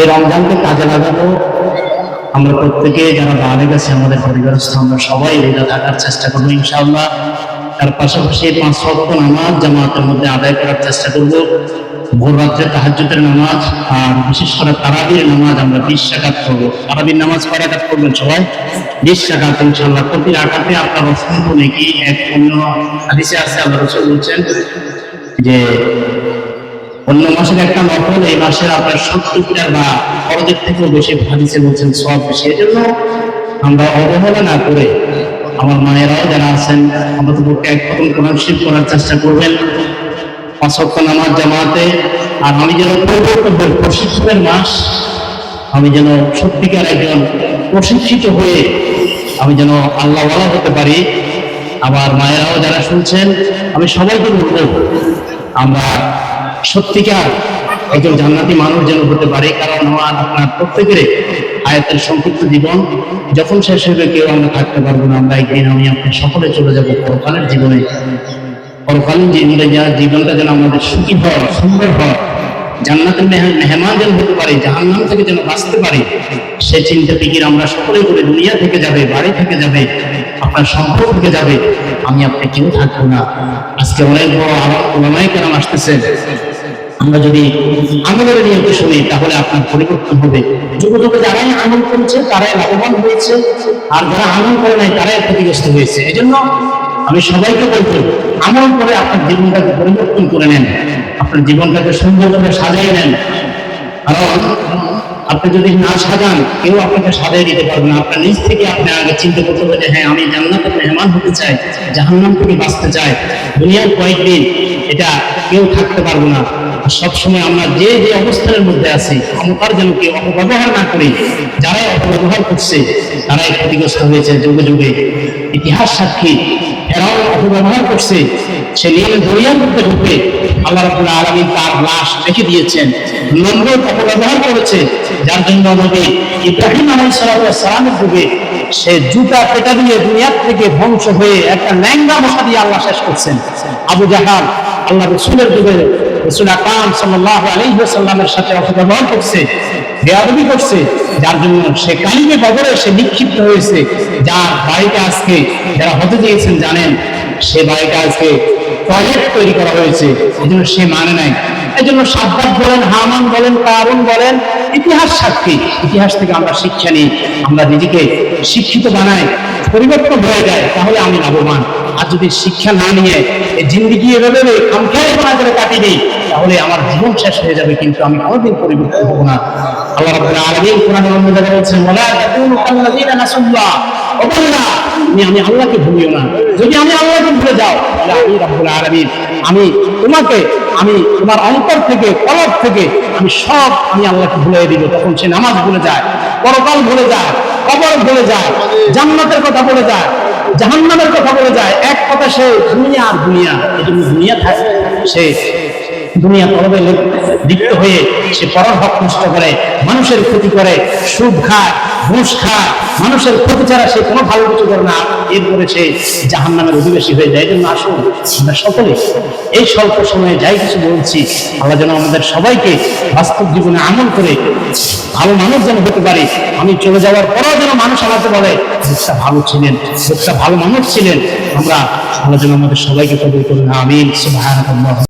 এই রমজানকে কাজে লাগাবো। আমরা প্রত্যেকে যারা বাড়ে গেছে আমাদের পরিবারস্থ, আমরা সবাই রোজা থাকার চেষ্টা করব ইনশাআল্লাহ। তার পাশাপাশি পাঁচ সপ্তাহ নামাজ জামাতের মধ্যে আদায় করার চেষ্টা করব। ভোর রাত্রে তাহাজ্জুদের নামাজ আর বিশেষ করে তারাবির নামাজ আমরা বিশ টাকাত করব তারাবির নামাজ কয় রাকাত করবেন সবাই? বিশ টাকাত ইনশাআল্লাহ। প্রতি রাখাতে আপনার অসংখ্য নাকি এক অন্য হাদিসে আছে, আল্লাহ রসুল বলছেন যে অন্য মাসের একটা নফল এই মাসের আপনার সত্তরটা বা অর্ধেক থেকেও বেশি হাদিসে বলছেন সব বেশি। এই জন্য আমরা অবহেলা না করে আমার মায়েরাও যারা আছেন আমাদের পক্ষে এক প্রথম কোরআন শিল্প করার চেষ্টা করবেন। পাঁচক্য নামাজ জামাতে, আর আমি যেন প্রশিক্ষণের মাস, আমি যেন সত্যিকার একজন প্রশিক্ষিত হয়ে আমি যেন আল্লাহওয়ালা হতে পারি। আবার মায়েরাও যারা শুনছেন, আমি সবাইকে বলব, আমরা সত্যিকার একজন জান্নাতি মানুষ যেন হতে পারে, কারণ আমার আপনার প্রত্যেকের আয়াতের সংক্ষিপ্ত জীবন। যখন শেষ হবে, কেউ আমরা থাকতে পারব না। আমরা একদিন আমি আপনি সকলে চলে যাব পরকালের জীবনে। পরকালীন জীবনে যা জীবনটা যেন আমাদের সুখী হয়, সুন্দর হয়, জান্নাতের মেহমান যেন হতে পারে, জাহান্নাম থেকে যেন বাঁচতে পারে, সে চিন্তা ফিকির আমরা সকলে করে দুনিয়া থেকে যাবে, বাড়ি থেকে যাবে, আপনার সম্পর্ক থেকে যাবে। আমি আপনি কেউ থাকব না। আজকে অনেক বড় আমার ওলামাই কেন আসতেছেন আমরা যদি আমলের নিয়মকে শুনি, তাহলে আপনার পরিবর্তন হবে। যুগ যুগে যারাই আমল করেছে, তারাই লাভবান হয়েছে। আর যারা আমল করে নাই, তারাই ক্ষতিগ্রস্ত হয়েছে। এই জন্য আমি সবাইকে বলব আমল করে আপনার জীবনটাকে পরিবর্তন করে নেন। আপনার জীবনটাকে সুন্দরভাবে সাজিয়ে নেন। কারণ আপনি যদি না সাজান, কেউ আপনাকে সাজিয়ে দিতে পারবে না। আপনার নিজ থেকে আপনি আগে চিন্তা করতে হবে যে হ্যাঁ আমি জান্নাতের মেহমান হতে চাই, জাহান্নাম থেকে বাঁচতে চাই। দুনিয়ার কয়েকদিন এটা কেউ থাকতে পারব না। সবসময় আমরা যে যে অবস্থানের মধ্যে আছি ক্ষমতার যেন কেউ অপব্যবহার না করি। যারাই অপব্যবহার করছে, তারাই ক্ষতিগ্রস্ত হয়েছে যুগে যুগে। ইতিহাস সাক্ষী, এরাও অপব্যবহার করছে। সে নিয়ে দরিয়ার মধ্যে ঢুকে আল্লাহ রাবুল্লাহ আলমী তার লাশ রেখে দিয়েছেন। নম্বর অপব্যবহার করেছে। যার জন্য নবী ইব্রাহিম আলাই সালামের যুগে সে জুতা পেটা দিয়ে দুনিয়ার থেকে ধ্বংস হয়ে একটা ল্যাংগা মশা দিয়ে আল্লাহ শেষ করছেন। আবু জাহাল, আল্লাহ রসুলের যুগে রসুল আকাম সাল্লাহ আলহিহাল্লামের সাথে অপব্যবহার করছে, বেয়াদবি করছে, যার জন্য সে কালিমে বদরে সে নিক্ষিপ্ত হয়েছে। যার বাড়িটা আজকে যারা হতে জানেন, সে বাড়িটা আজকে টয়লেট তৈরি করা হয়েছে সে মানে নাই। সাব্বাত বলেন, হামান বলেন বলেন, ইতিহাস সাক্ষী। ইতিহাস থেকে আমরা শিক্ষা নিই, আমরা নিজেকে শিক্ষিত বানাই, পরিবর্তন হয়ে যায়, তাহলে আমি লাভবান। আর যদি শিক্ষা না নিয়ে জিন্দিগি এভাবে করে কাটিয়ে দিই তাহলে আমার জীবন শেষ হয়ে যাবে, কিন্তু আমি কোনোদিন পরিবর্তন হব না। আল্লাহ রাব্বুল আলামিন অন্য জায়গায় বলছেন, ওয়ালা তাকুনু কাল্লাযিনা আমি আল্লাহকে ভুলিও না। যদি আমি আল্লাহকে ভুলে যাও, তাহলে আমি রাব্বুল আলামিন, আমি তোমাকে, আমি তোমার অন্তর থেকে, কলব থেকে, আমি সব আমি আল্লাহকে ভুলে দিব। তখন সে নামাজ ভুলে যায়, পরকাল ভুলে যায়, কবর ভুলে যায়, জান্নাতের কথা বলে যায়, জাহান্নামের কথা বলে যায়। এক কথা সে দুনিয়া আর দুনিয়া, এই জন্য দুনিয়া থাকে। সে দুনিয়া তরবে লিপ্ত হয়ে সে পরের হক নষ্ট করে, মানুষের ক্ষতি করে, সুদ খায়, ঘুষ খায়, মানুষের ক্ষতি ছাড়া সে কোনো ভালো কিছু করে না। এরপরে সে জাহান নামের অধিবেশী হয়ে যায়। জন্য আসুন, আমরা সকলে এই স্বল্প সময়ে যাই কিছু বলছি। আল্লাহ যেন আমাদের সবাইকে বাস্তব জীবনে আমল করে ভালো মানুষ যেন হতে পারে। আমি চলে যাওয়ার পরেও যেন মানুষ আমাকে বলে, লোকটা ভালো ছিলেন, লোকটা ভালো মানুষ ছিলেন। আমরা আল্লাহ যেন আমাদের সবাইকে কবুল করুন। আমিন। সুবহানাল্লাহ